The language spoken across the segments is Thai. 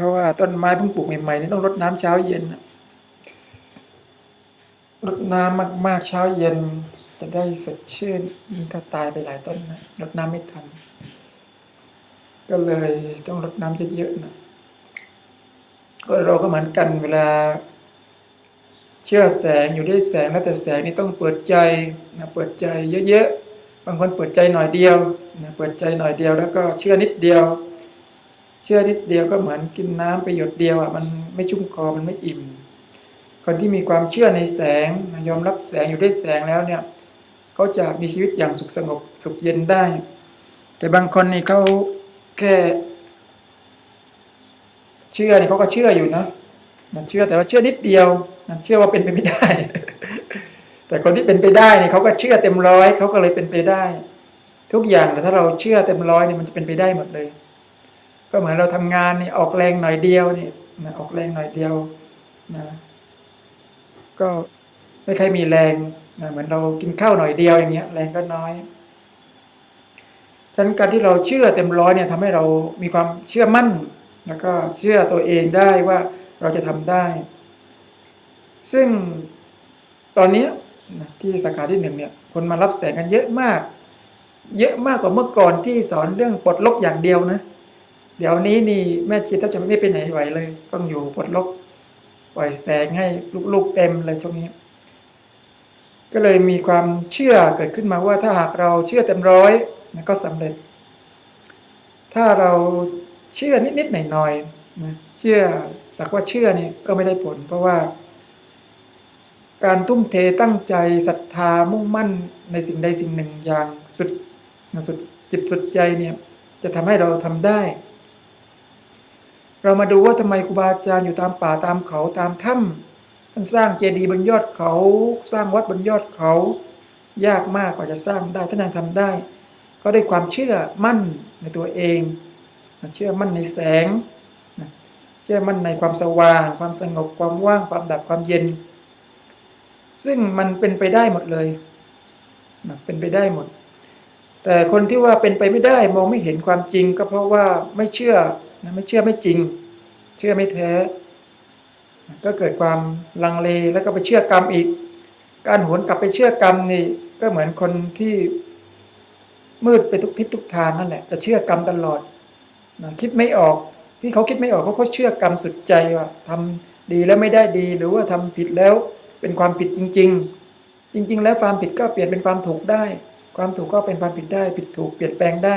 เพราะว่าต้นไม้เพิ่งปลูกใหม่ๆนี่ต้องรดน้ำเช้าเย็นรดน้ำมากๆเช้าเย็น จะได้สดชื่นมันก็ตายไปหลายต้นนะรดน้ำไม่ทันก็เลยต้องรดน้ำเยอะๆนะก็เราก็เหมือนกันเวลา เชื่อแสงอยู่ด้วยแสงแล้วแต่แสงนี่ต้องเปิดใจนะเปิดใจเยอะๆบางคนเปิดใจหน่อยเดียวนะเปิดใจหน่อยเดียวแล้วก็เชื่อนิดเดียว ชื่อนิดเดียวก็เหมือนกินน้ำไปหยดเดียวอะมันไม่ชุ่มคอมันไม่อิ่ม คนที่มีความเชื่อในแสงนยอมรับแสงอยู่ด้วยแสงแล้วเนี่ยเขาจะมีชีวิตอย่างสุขสงบสุขเย็นได้ แต่บางคนนี่เขาแค่เชื่อนี่เขาก็เชื่ออยู่นะนเชื่อแต่ว่าเชื่อนิดเดียวนเชื่อว่าเป็นไปไม่ได้ แต่คนที่เป็นไปได้เนี่ยเขาก็เชื่อเต็มร้อยเขาก็เลยเป็นไปได้ ทุกอย่างแต่ถ้าเราเชื่อเต็มร้อยเนี่ยมันจะเป็นไปได้หมดเลย ก็เหมือนเราทำงานนี่ออกแรงหน่อยเดียวนี่นะออกแรงหน่อยเดียวนะก็ไม่ค่อยมีแรงนะเหมือนเรากินข้าวหน่อยเดียวอย่างเงี้ย แรงก็น้อยฉะนั้นการที่เราเชื่อเต็มร้อยเนี่ยทำให้เรามีความเชื่อมั่น แล้วก็เชื่อตัวเองได้ว่าเราจะทำได้ ซึ่งตอนนี้นะที่สาขาที่หนึ่งเนี่ย คนมารับแสงกันเยอะมาก เยอะมากกว่าเมื่อก่อนที่สอนเรื่องปลดล็อกอย่างเดียวนะ เดี๋ยวนี้นี่แม่ชีแทบจะไม่ไปไหนไหวเลย ต้องอยู่ปลดล็อกปล่อยแสงให้ลูกๆเต็มเลยช่วงนี้ ก็เลยมีความเชื่อเกิดขึ้นมาว่าถ้าหากเราเชื่อเต็มร้อยนะก็สำเร็จ ถ้าเราเชื่อนิดๆหน่อยๆนะเชื่อสักว่าเชื่อนี่ก็ไม่ได้ผล เพราะว่า การทุ่มเทตั้งใจศรัทธามุ่งมั่นในสิ่งใดสิ่งหนึ่งอย่างสุดสุดจิตสุดใจเนี่ยจะทำให้เราทำได้ เรามาดูว่าทำไมครูบาอาจารย์อยู่ตามป่าตามเขาตามถ้ำท่านสร้างเจดีย์บนยอดเขา สร้างวัดบนยอดเขา ยากมากกว่าจะสร้างได้ท่านยังทำได้ ก็ได้ความเชื่อมั่นในตัวเองเชื่อมั่นในแสงเชื่อมั่นในความสว่าง ความสงบความว่างความดับความเย็น ซึ่งมันเป็นไปได้หมดเลยเป็นไปได้หมด แต่คนที่ว่าเป็นไปไม่ได้มองไม่เห็นความจริง ก็เพราะว่าไม่เชื่อนะไม่เชื่อไม่จริง เชื่อไม่แท้ ก็เกิดความลังเลแล้วก็ไปเชื่อกรรมอีก การหวนกลับไปเชื่อกรรมนี่ก็เหมือนคนที่มืดไปทุกทิศทุกทางนั่นแหละจะเชื่อกรรมตลอดนะคิดไม่ออกที่เขาคิดไม่ออกเขาก็เชื่อกรรมสุดใจว่าทำดีแล้วไม่ได้ดี หรือว่าทำผิดแล้วเป็นความผิดจริง ๆ จริง ๆ แล้วความผิดก็เปลี่ยนเป็นความถูกได้ ความถูกก็เป็นความผิดได้ผิดถูกเปลี่ยนแปลงได้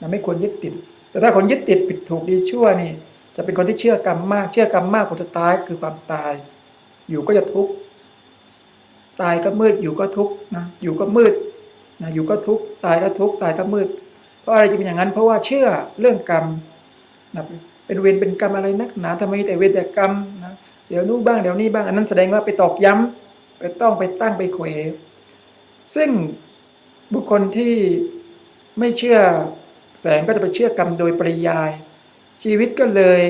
นะไม่ควรยึดติด แต่ถ้าคนยึดติดผิดถูกดีชั่วนี่ จะเป็นคนที่เชื่อกรรมมากเชื่อกรรมมากผลสุดท้ายคือความตาย อยู่ก็จะทุกข์ตายก็มืดอยู่ก็ทุกข์นะอยู่ก็มืดนะอยู่ก็ทุกข์ตายก็ทุกข์ตายก็มืด เพราะอะไรจะเป็นอย่างนั้น เพราะว่าเชื่อเรื่องกรรมนะเป็นเวรเป็นกรรมอะไรนักหนาทำไมแต่เวรแต่กรรมนะเดี๋ยวนู้นบ้างเดี๋ยวนี้บ้างอันนั้นแสดงว่าไปตอกย้ำไปต้องไปตั้งไปเขวซึ่ง บุคคลที่ไม่เชื่อแสงก็จะไปเชื่อกรรมโดยปริยาย ชีวิตก็เลย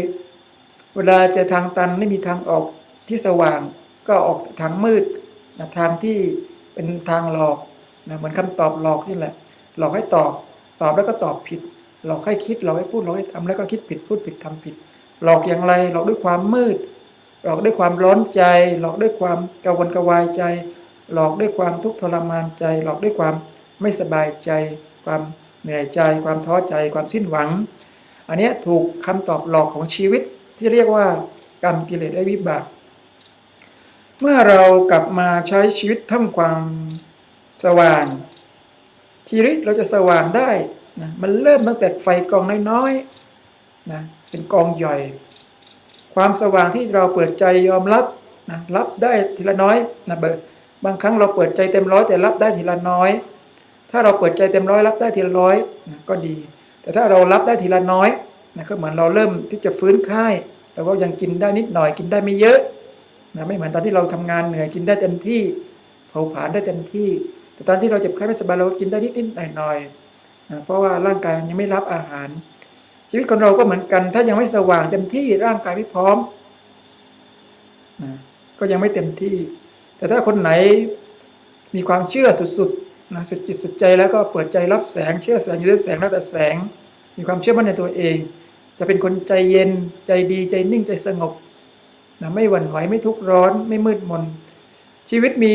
เวลาจอทางตันไม่มีทางออกที่สว่างก็ออกทางมืดนะทางที่เป็นทางหลอกนะเหมือนคำตอบหลอกนี่แหละ หลอกให้ตอบ ตอบแล้วก็ตอบผิด หลอกให้คิดหลอกให้พูดหลอกให้ทำแล้วก็คิดผิดพูดผิดทำผิด หลอกอย่างไรหลอกด้วยความมืด หลอกด้วยความร้อนใจ หลอกด้วยความกังวลกระวายใจ หลอกด้วยความทุกข์ทรมานใจ หลอกด้วยความ ไม่สบายใจ ความเหนื่อยใจ ความท้อใจ ความสิ้นหวัง อันนี้ถูกคำตอบหลอกของชีวิตที่เรียกว่ากรรมกิเลสและวิบาก เมื่อเรากลับมาใช้ชีวิตท่ามกลางสว่าง ชีวิตเราจะสว่างได้นะมันเริ่มตั้งแต่ไฟกองน้อยๆนะเป็นกองใหญ่ ความสว่างที่เราเปิดใจยอมรับนะรับได้ทีละน้อยนะเบิร์บางครั้งเราเปิดใจเต็มร้อยแต่รับได้ทีละน้อย ถ้าเราเปิดใจเต็มร้อยรับได้ทีละร้อยนะก็ดี แต่ถ้าเรารับได้ทีละน้อยนะก็เหมือนเราเริ่มที่จะฟื้นค่ายแต่ว่ายังกินได้นิดหน่อยกินได้ไม่เยอะนะไม่เหมือนตอนที่เราทำงานเหนื่อยกินได้เต็มที่เผาผลาญได้เต็มที่ แต่ตอนที่เราเจ็บไข้ไม่สบายเรากินได้นิดนิดหน่อยหน่อยนะเพราะว่าร่างกายยังไม่รับอาหาร ชีวิตของเราก็เหมือนกัน ถ้ายังไม่สว่างเต็มที่ร่างกายไม่พร้อมนะก็ยังไม่เต็มที่ แต่ถ้าคนไหนมีความเชื่อสุดๆ นะสุดจิตสุดใจแล้วก็เปิดใจรับแสงเชื่อแสงยู่ด้วยแสงแล้วแต่แสง มีความเชื่อมั่นในตัวเอง จะเป็นคนใจเย็น ใจดีใจนิ่งใจสงบนะไม่หวั่นไหวไม่ทุกข์ร้อน ไม่มืดมน ชีวิตมี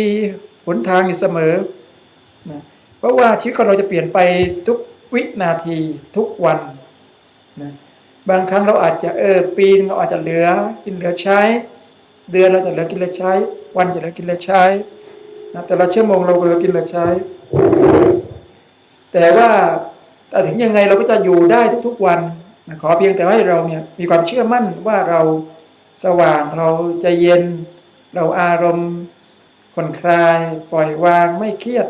หนทางอยู่เสมอนะเพราะว่าชีวิตของเราจะเปลี่ยนไปทุกวินาทีทุกวันนะบางครั้งเราอาจจะเออปีนเราอาจจะเหลือกินเหลือใช้ เดือนเราจะเหลือกินเหลือใช้ วันจะเหลือกินเหลือใช้ นะแต่ละชั่วโมงเราเหลือกินเหลือใช้ แต่ว่าแต่ถึงยังไงเราก็จะอยู่ได้ทุกๆวันนะขอเพียงแต่ว่าให้เราเนี่ยมีความเชื่อมั่นว่าเราสว่างเราใจเย็น เราอารมณ์ผ่อนคลาย ปล่อยวางไม่เครียด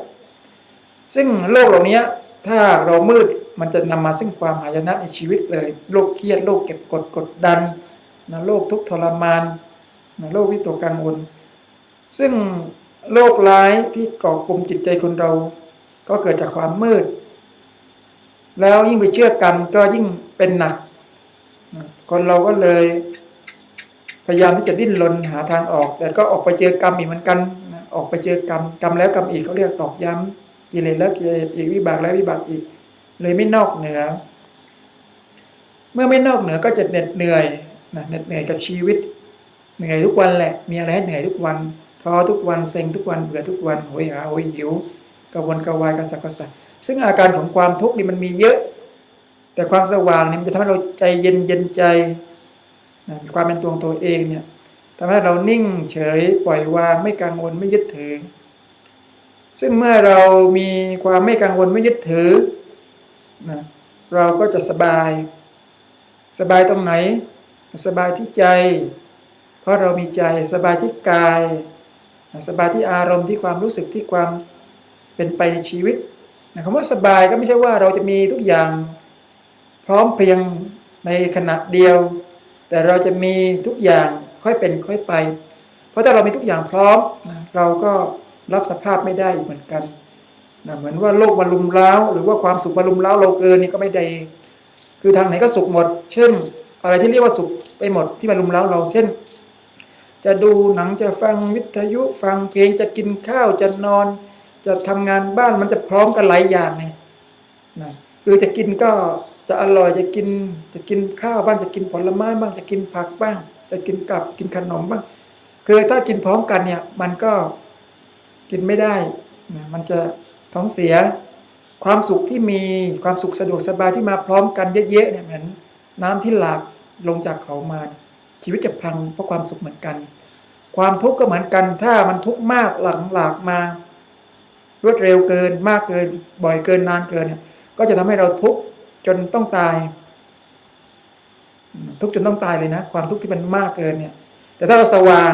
ซึ่งโลกเหล่านี้ถ้าเรามืดมันจะนำมาซึ่งความหายนะในชีวิตเลยโรคเครียดโรคเก็บกดกดดันนะโรคทุกข์ทรมานนะโรควิตกกังวล ซึ่ง โรคร้ายที่ก่อกลุ่มจิตใจคนเรา ก็เกิดจากความมืด แล้วยิ่งไปเชื่อกรรมก็ยิ่งเป็นหนัก คนเราก็เลย พยายามที่จะดิ้นรนหาทางออก แต่ก็ออกไปเจอกรรมอีกเหมือนกัน ออกไปเจอกรรมกรรมแล้วกรรมอีกเขาเรียกตอกย้ำกิเลสแล้วกิเลสอีกวิบากแล้ววิบากอีก เลยไม่นอกเหนือ เมื่อไม่นอกเหนือก็จะเหน็ดเหนื่อยนะเหน็ดเหนื่อยกับชีวิต เหนื่อยทุกวันแหละ มีอะไรให้เหนื่อยทุกวัน ท้อทุกวันเซ็งทุกวันเบื่อทุกวันโหยหาโหยหิวกระวนกระวายกระสับกระส่ายซึ่งอาการของความทุกข์นี่มันมีเยอะ แต่ความสว่างนี่มันจะทำให้เราใจเย็นเย็นใจนะความเป็นตัวตัวเองเนี่ยทำให้เรานิ่งเฉยปล่อยวางไม่กังวลไม่ยึดถือ ซึ่งเมื่อเรามีความไม่กังวลไม่ยึดถือนะเราก็จะสบาย สบายตรงไหน สบายที่ใจ เพราะเรามีใจสบายที่กาย สบายที่อารมณ์ที่ความรู้สึกที่ความเป็นไปในชีวิตนะคำว่าสบายก็ไม่ใช่ว่าเราจะมีทุกอย่างพร้อมเพียงในขณะเดียว แต่เราจะมีทุกอย่างค่อยเป็นค่อยไป เพราะถ้าเรามีทุกอย่างพร้อมนะเราก็รับสภาพไม่ได้อีกเหมือนกันนะเหมือนว่าโลกมาลุมเล้าหรือว่าความสุขมาลุมเล้าเราเกินนี่ก็ไม่ได้คือทางไหนก็สุขหมด เช่น อะไรที่เรียกว่าสุขไปหมดที่มาลุมเล้าเรา เช่น จะดูหนังจะฟังวิทยุฟังเพลงจะกินข้าวจะนอน จะทำงานบ้านมันจะพร้อมกันหลายอย่างไงนะคือจะกินก็จะอร่อยจะกิน จะกินข้าวบ้างจะกินผลไม้บ้างจะกินผักบ้าง จะกินกับกินขนมบ้าง คือถ้ากินพร้อมกันเนี่ย มันก็กินไม่ได้นะมันจะท้องเสียความสุขที่มีความสุขสะดวกสบายที่มาพร้อมกันเยอะๆเนี่ยเหมือนน้ำที่หลากลงจากเขามา ชีวิตจะพังเพราะความสุขเหมือนกัน ความทุกข์ก็เหมือนกัน ถ้ามันทุกข์มากหลังหลากมารวดเร็วเกินมากเกิน บ่อยเกินนานเกินเนี่ยก็จะทำให้เราทุกข์จนต้องตาย ทุกข์จนต้องตายเลยนะ ความทุกข์ที่มันมากเกินเนี่ย แต่ถ้าเราสว่าง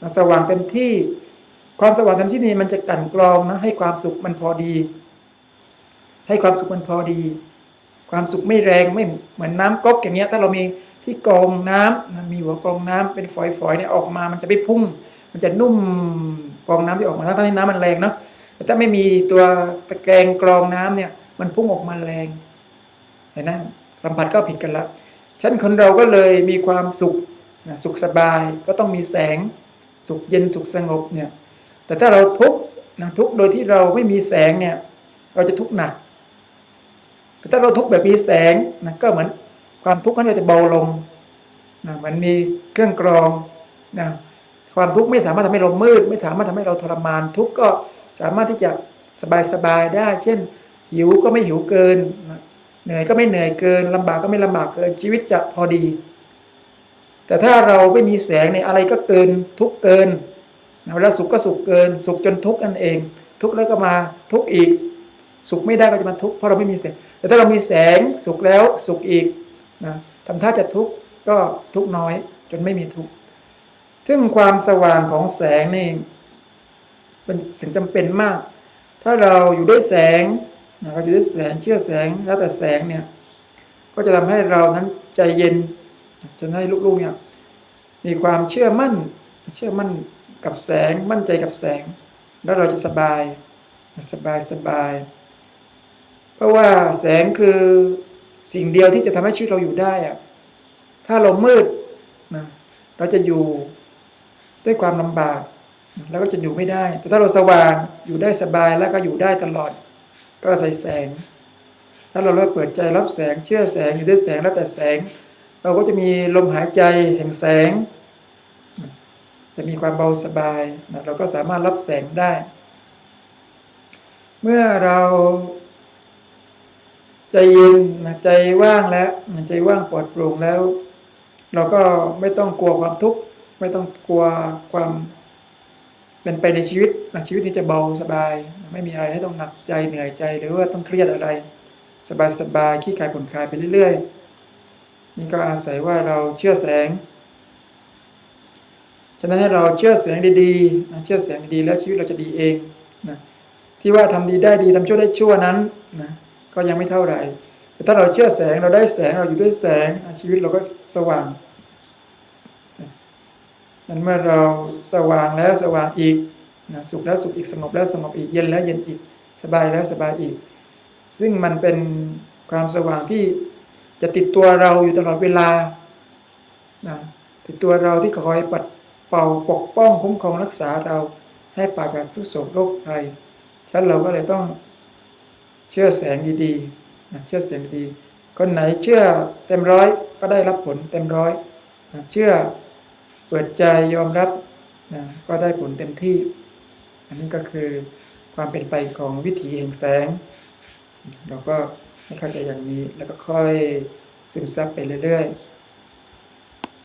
เราสว่างเต็มที่ ความสว่างเต็มที่นี่มันจะกั่นกรองนะให้ความสุขมันพอดี ให้ความสุขมันพอดี ความสุขไม่แรงไม่เหมือนน้ำก๊อกอย่างเงี้ย ถ้าเรามี ที่กรองน้ำนมีหัวกรองน้ำเป็นฝอยๆเนี่ยออกมามันจะไม่พุ่ง มันจะนุ่มกรองน้ำที่ออกมาทั้งที่น้ำมันแรงเนาะแต่ถ้าไม่มีตัวตะแกรงกรองน้ำเนี่ย มันพุ่งออกมาแรงเห็นไหมสัมผัสก็ผิดกันละฉันคนเราก็เลยมีความสุขสุขสบายก็ต้องมีแสงสุขเย็นสุขสงบเนี่ย แต่ถ้าเราทุกข์นะทุกข์โดยที่เราไม่มีแสงเนี่ย เราจะทุกข์หนักแต่ถ้าเราทุกข์แบบมีแสงนะก็เหมือน ความทุกข์นั้นจะเบาลงนะมือนมีเครื่องกรองนะความทุกข์ไม่สามารถทำให้เรามืด ไม่สามารถทำให้เราทรมาน ทุกข์ก็สามารถที่จะสบายๆได้ เช่น หิวก็ไม่หิวเกินนะเหนื่อยก็ไม่เหนื่อยเกินลำบากก็ไม่ลำบากเกินชีวิตจะพอดี แต่ถ้าเราไม่มีแสงในอะไรก็เกินทุกข์เกินเวลาสุขก็สุขเกิน สุขจนทุกข์นั่นเอง ทุกข์แล้วก็มาทุกข์อีก สุขไม่ได้ก็จะมาทุกข์เพราะเราไม่มีแสง แต่ถ้าเรามีแสงสุขแล้วสุขอีก นะทำท่าจะทุกข์ก็ทุกข์น้อย จนไม่มีทุกข์ซึ่งความสว่างของแสงนี่เป็นสิ่งจำเป็นมาก ถ้าเราอยู่ด้วยแสงนะเราอยู่ด้วยแสงเชื่อแสงแล้วแต่แสงเนี่ยก็จะทำให้เรานั้นใจเย็นจนให้ลูกๆเนี่ยมีความเชื่อมั่น เชื่อมั่นกับแสงมั่นใจกับแสง แล้วเราจะสบายสบายสบาย เพราะว่าแสงคือ สิ่งเดียวที่จะทำให้ชีวิตเราอยู่ได้อะถ้าเรามืดนะเราจะอยู่ด้วยความลำบาก แล้วก็จะอยู่ไม่ได้ แต่ถ้าเราสว่างอยู่ได้สบายแล้วก็อยู่ได้ตลอด ก็อาศัยแสง ถ้าเราเริ่มเปิดใจรับแสงเชื่อแสงอยู่ด้วยแสงแล้วแต่แสง เราก็จะมีลมหายใจแห่งแสง จะมีความเบาสบายนะเราก็สามารถรับแสงได้ เมื่อเรา ใจเย็นนะใจว่างแล้วใจว่างปลอดโปร่งแล้ว เราก็ไม่ต้องกลัวความทุกข์ไม่ต้องกลัวความเป็นไปในชีวิตนชีวิตนี้จะเบาสบาย ไม่มีอะไรให้ต้องหนักใจเหนื่อยใจหรือว่าต้องเครียดอะไร สบายสบายขี้คายผ่อนคลายไปเรื่อยๆนี่ก็อาศัยว่าเราเชื่อแสงฉะนั้นให้เราเชื่อแสงดีๆเชื่อแสงดีแล้วชีวิตเราจะดีเองนะที่ว่าทำดีได้ดีทำชั่วได้ชั่วนั้นนะ ก็ยังไม่เท่าไหร่แต่ถ้าเราเชื่อแสงเราได้แสงเราอยู่ด้วยแสงชีวิตเราก็สว่างนั้นเมื่อเราสว่างแล้วสว่างอีกนะสุขแล้วสุขอีกสงบแล้วสงบอีกเย็นแล้วเย็นอีกสบายแล้วสบายอีก ซึ่งมันเป็นความสว่างที่จะติดตัวเราอยู่ตลอดเวลานะติดตัวเราที่คอยปัดเป่าปกป้องคุ้มครองรักษาเราให้ปราศจากทุกโศกโรคภัยฉะนั้นเราก็เลยต้อง เชื่อแสงดีๆเชื่อแสงดี คนไหนเชื่อเต็มร้อยก็ได้รับผลเต็มร้อยเชื่อเปิดใจยอมรับก็ได้ผลเต็มที่ อันนี้ก็คือความเป็นไปของวิถีแห่งแสง เราก็ให้เข้าใจอย่างนี้แล้วก็ค่อยซึมซับไปเรื่อยๆ